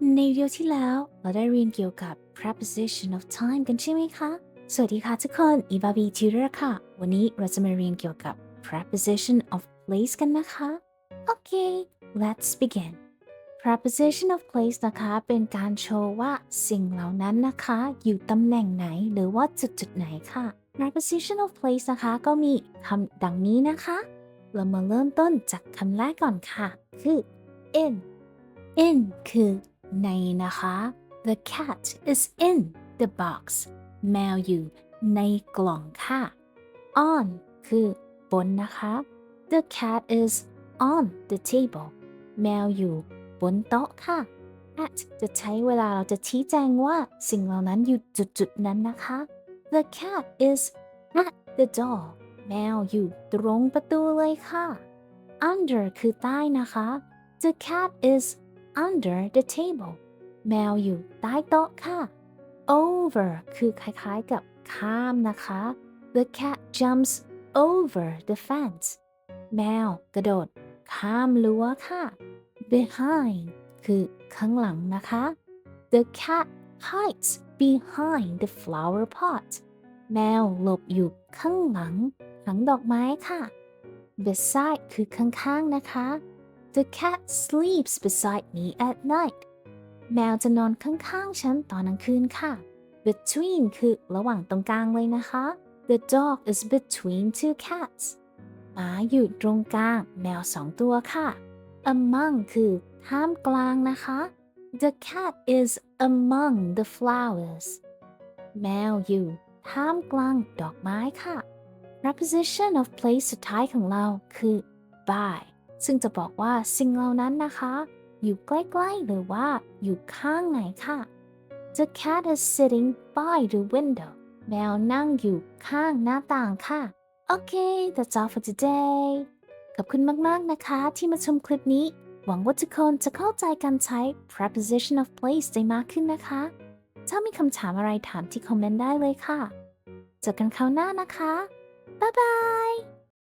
ในวิดีโอที่แล้วเราได้เรียนเกี่ยวกับ preposition of time กันใช่ไหมคะ สวัสดีค่ะทุกคน อีบาบีทิวเตอร์ค่ะ วันนี้เราจะมาเรียนเกี่ยวกับ preposition of place กันนะคะ โอเค let's begin preposition of place นะคะ เป็นการโชว์ว่าสิ่งเหล่านั้นนะคะ อยู่ตำแหน่งไหนหรือว่าจุดจุดไหนค่ะ preposition of place นะคะ ก็มีคำดังนี้นะคะ เรามาเริ่มต้นจากคำแรกก่อนค่ะ คือ in in คือ ในนะคะ the cat is in the box แมวอยู่ในกล่องค่ะ on คือบนนะคะ the cat is on the table แมวอยู่บนโต๊ะค่ะ at จะใช้เวลาเราจะชี้แจงว่าสิ่งเหล่านั้นอยู่จุดๆนั้นนะคะ the cat is at the door แมวอยู่ตรงประตูเลยค่ะ under คือใต้นะคะ the cat is under the table แมวอยู่ใต้โต๊ะค่ะ over คือคล้ายๆกับข้ามนะคะ the cat jumps over the fence แมวกระโดด ข้ามรั้วค่ะ behind คือข้างหลังนะคะ the cat hides behind the flower pot แมวหลบอยู่ข้างหลังถังดอกไม้ค่ะ beside คือข้างๆนะคะ The cat sleeps beside me at night แมวจะนอนข้างๆฉันตอนกลางคืนค่ะ Between คือระหว่างตรงกลางเลยนะคะ The dog is between two cats หมาอยู่ตรงกลาง แมวสองตัวค่ะ Among คือท่ามกลางนะคะ The cat is among the flowers แมวอยู่ท่ามกลางดอกไม้ค่ะ Preposition of place สุดท้ายของเราคือ by ซึ่งจะบอกว่าสิ่งเหล่านั้นนะคะ อยู่ใกล้ๆหรือว่าอยู่ข้างไหนค่ะ The cat is sitting by the window แมวนั่งอยู่ข้างหน้าต่างค่ะ โอเค that's all for today ขอบคุณมากๆนะคะ ที่มาชมคลิปนี้ หวังว่าทุกคนจะเข้าใจการใช้ preposition of place ได้มากขึ้นนะคะ ถ้ามีคำถามอะไรถามที่คอมเมนต์ได้เลยค่ะ เจอกันคราวหน้านะคะ บ๊ายบาย